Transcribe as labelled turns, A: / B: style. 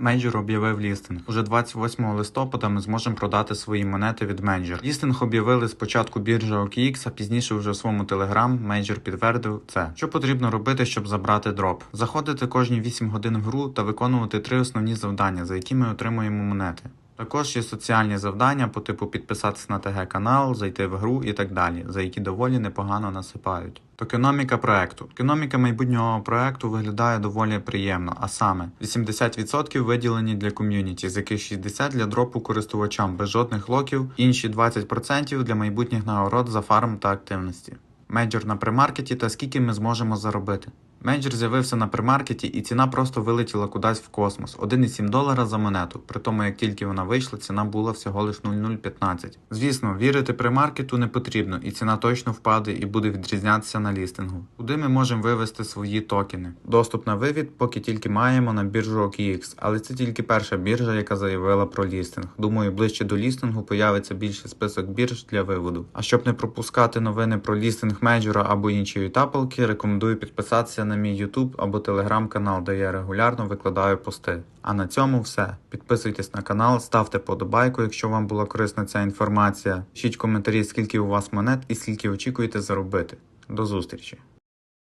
A: Мейджор об'явив лістинг. Уже 28 листопада ми зможемо продати свої монети від Мейджор. Лістинг об'явили спочатку біржа OKX, а пізніше вже в своєму телеграм Мейджор підтвердив це. Що потрібно робити, щоб забрати дроп? Заходити кожні 8 годин в гру та виконувати три основні завдання, за які ми отримуємо монети. Також є соціальні завдання по типу підписатися на ТГ канал, зайти в гру і так далі, за які доволі непогано насипають. Токеноміка проекту. Токеноміка майбутнього проекту виглядає доволі приємно, а саме 80% виділені для ком'юніті, з яких 60% для дропу користувачам без жодних локів, інші 20% для майбутніх нагород за фарм та активності. Мейджор на примаркеті та скільки ми зможемо заробити. Мейджор з'явився на примаркеті і ціна просто вилетіла кудись в космос 1,7 долара за монету. При тому, як тільки вона вийшла, ціна була всього лиш 0,015. Звісно, вірити примаркету не потрібно, і ціна точно впаде і буде відрізнятися на лістингу. Куди ми можемо вивести свої токени? Доступ на вивід поки тільки маємо на біржу OKX, але це тільки перша біржа, яка заявила про лістинг. Думаю, ближче до лістингу появиться більший список бірж для виводу. А щоб не пропускати новини про лістинг мейджора або інші тапалки, рекомендую підписатися на мій YouTube або Telegram канал, де я регулярно викладаю пости. А на цьому все. Підписуйтесь на канал, ставте подобайку, якщо вам була корисна ця інформація. Пишіть коментарі, скільки у вас монет і скільки очікуєте заробити. До зустрічі!